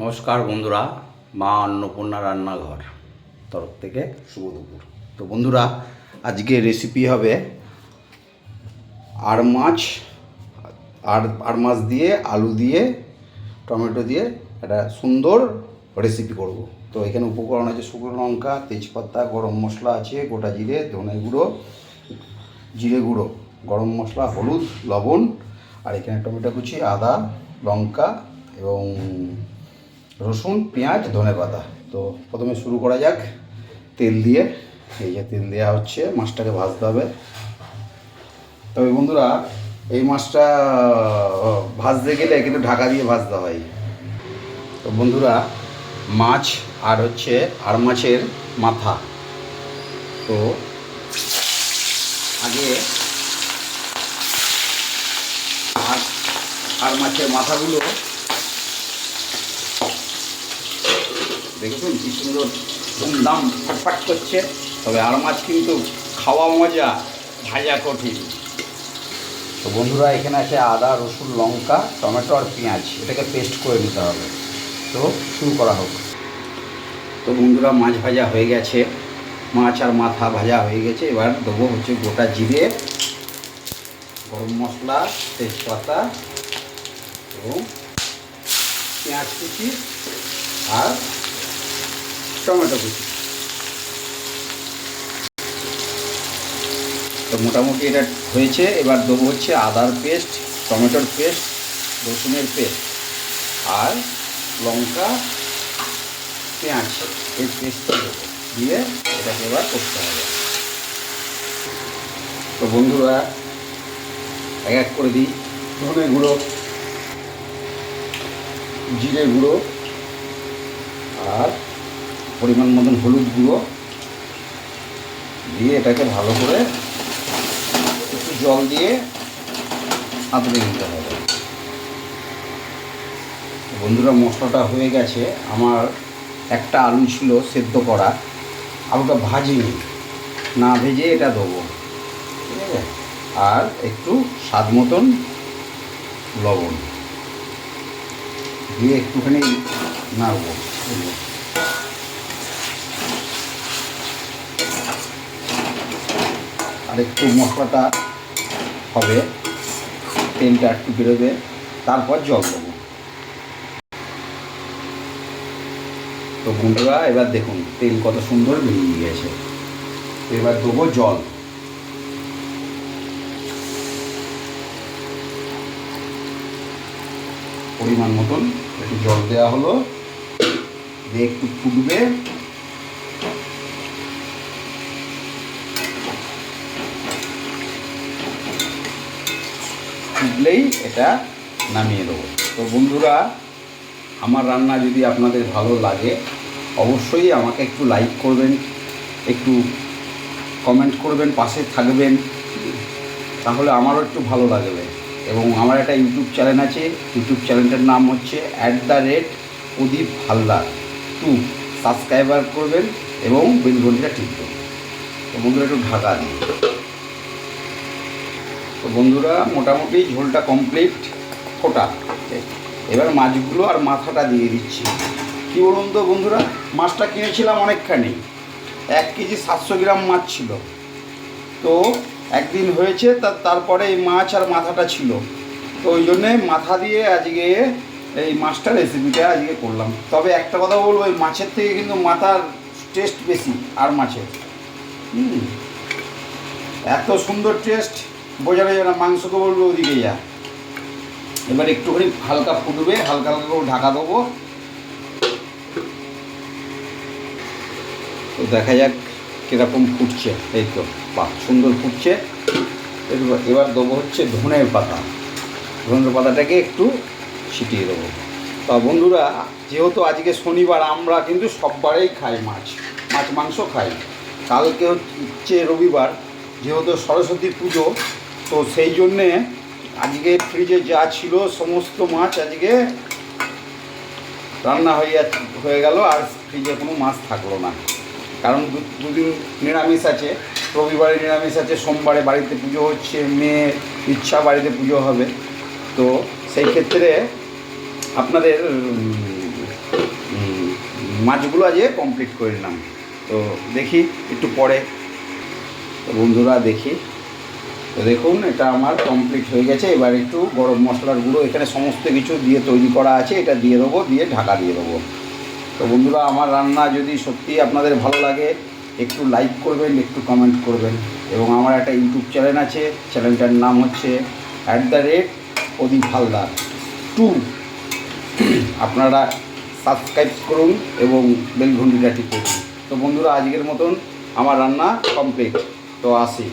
নমস্কার বন্ধুরা, মা অন্নপূর্ণা রান্নাঘর তরফ থেকে শুভ দুপুর। তো বন্ধুরা, আজকে রেসিপি হবে আর মাছ, আর আর মাছ দিয়ে আলু দিয়ে, টমেটো দিয়ে একটা সুন্দর রেসিপি করব। তো এখানে উপকরণ আছে শুকনো লঙ্কা, তেজপাতা, গরম মশলা আছে, গোটা জিরে, ধনে গুঁড়ো, জিরে গুঁড়ো, গরম মশলা, হলুদ, লবণ, আর এখানে টমেটো কুচি, আদা, লঙ্কা এবং রসুন, পেঁয়াজ, ধনে পাতা। তো প্রথমে শুরু করা যাক তেল দিয়ে। এই যে তেল দেওয়া হচ্ছে, মাছটাকে ভাজতে হবে। তবে বন্ধুরা, এই মাছটা ভাজতে গেলে কিন্তু ঢাকা দিয়ে ভাজতে হয়। তো বন্ধুরা, মাছ আর হচ্ছে আর মাছের মাথা। তো আগে আর মাছের মাথাগুলো দেখেছেন কি সুন্দর দাম ফাটফাট করছে। তবে আর মাছ কিন্তু খাওয়া মজা, ভাজা কঠিন। তো বন্ধুরা, এখানে আছে আদা, রসুন, লঙ্কা, টমেটো আর পেঁয়াজ। এটাকে পেস্ট করে নিতে হবে। তো শুরু করা হোক। তো বন্ধুরা, মাছ ভাজা হয়ে গেছে। মাছ আর মাথা ভাজা হয়ে গেছে। এবার দেবো হচ্ছে গোটা জিরে, গরম মশলা, তেজপাতা এবং পেঁয়াজ কুচি আর টমেটো কুচি তো মোটামুটি এটা হয়েছে, এবার দেবো হচ্ছে আদার পেস্ট, টমেটোর পেস্ট, রসুনের পেস্ট আর লঙ্কা, পেঁয়াজ। এই পেস্টটা দেবো। দিয়ে এটাকে এবার করতে হবে। তো বন্ধুরা, এক এক করে দিই। ধনে গুঁড়ো, জিরে গুঁড়ো আর পরিমাণ মতন হলুদ গুঁড়ো দিয়ে এটাকে ভালো করে একটু জল দিয়ে আঁতড়ে নিতে হবে। বন্ধুরা, মশলাটা হয়ে গেছে। আমার একটা আলু ছিল সেদ্ধ করা। আলুটা ভাজিনি। না ভেজে এটা দেবো। ঠিক আছে? আর একটু স্বাদ মতন লবণ দিয়ে একটুখানি নাড়বো। আর একটু মশলাটা হবে, তেলটা একটু বেরোবে, তারপর জল দেবো। তো বন্ধুরা, এবার দেখুন, তেল কত সুন্দর বেরিয়ে গেছে এবার দেবো জল। পরিমাণ মতন একটু জল দেওয়া হলো, দিয়ে একটু ফুটবে। ফুটলেই এটা নামিয়ে দেবো। তো বন্ধুরা, আমার রান্না যদি আপনাদের ভালো লাগে, অবশ্যই আমাকে একটু লাইক করবেন, একটু কমেন্ট করবেন, পাশে থাকবেন, তাহলে আমারও একটু ভালো লাগবে। এবং আমার একটা ইউটিউব চ্যানেল আছে, ইউটিউব চ্যানেলটার নাম হচ্ছে at the rate Pradip Haldar. To subscriber করবেন এবং বেলঘন্টিটা টিপবেন। তো বন্ধুরা, একটু ঢাকা দিই তো বন্ধুরা, মোটামুটি ঝোলটা কমপ্লিট ফোটা। এবার মাছগুলো আর মাথাটা দিয়ে দিচ্ছি। কী বলুন তো বন্ধুরা, মাছটা কিনেছিলাম অনেকখানি। এক কেজি সাতশো গ্রাম মাছ ছিল। তো একদিন হয়েছে তারপরে এই মাছ আর মাথাটা ছিল। তো ওই জন্যে মাথা দিয়ে আজকে এই মাছটা রেসিপিটা আজকে করলাম। তবে একটা কথা বলব, এই মাছের থেকে কিন্তু মাথার টেস্ট বেশি, আর মাছের। হুম, এত সুন্দর টেস্ট বোঝানো যাবে না মাংসকে বলব ওদিকে যা। এবার একটুখানি হালকা ফুটবে, হালকা হালকা করে ঢাকা দেবো। তো দেখা যাক কীরকম ফুটছে। এই তো, বাহ, সুন্দর ফুটছে। এবার এবার দেবো হচ্ছে ধনের পাতা। ধনের পাতাটাকে একটু ছিটিয়ে দেবো। তা বন্ধুরা, যেহেতু আজকে শনিবার, আমরা কিন্তু সববারেই খাই মাছ মাছ, মাংস খাই। কালকে হচ্ছে রবিবার, যেহেতু সরস্বতী পুজো তো সেই জন্যে আজকে ফ্রিজে যা ছিল, সমস্ত মাছ আজকে রান্না হয়ে হয়ে গেল, আর ফ্রিজে কোনো মাছ থাকল না। কারণ দুদিন নিরামিষ আছে, রবিবারে নিরামিষ আছে, সোমবারে বাড়িতে পুজো হচ্ছে, মেয়ের ইচ্ছা বাড়িতে পুজো হবে। তো সেই ক্ষেত্রে আপনাদের মাছগুলো আজকে কমপ্লিট করে নিলাম। তো দেখি, একটু পরে। বন্ধুরা দেখি। তো দেখুন, এটা আমার কমপ্লিট হয়ে গেছে। এবার একটু গরম মশলার গুঁড়ো, এখানে সমস্ত কিছু দিয়ে তৈরি করা আছে। এটা দিয়ে দেবো, দিয়ে ঢাকা দিয়ে দেবো। তো বন্ধুরা, আমার রান্না যদি সত্যি আপনাদের ভালো লাগে, একটু লাইক করবেন, একটু কমেন্ট করবেন। এবং আমার একটা ইউটিউব চ্যানেল আছে চ্যানেলটার নাম হচ্ছে at the rate Pradip Haldar to আপনারা সাবস্ক্রাইব করুন এবং বেল ঘন্টিটা টিপুন তো বন্ধুরা, আজকের মতন আমার রান্না কমপ্লিট তো আসি।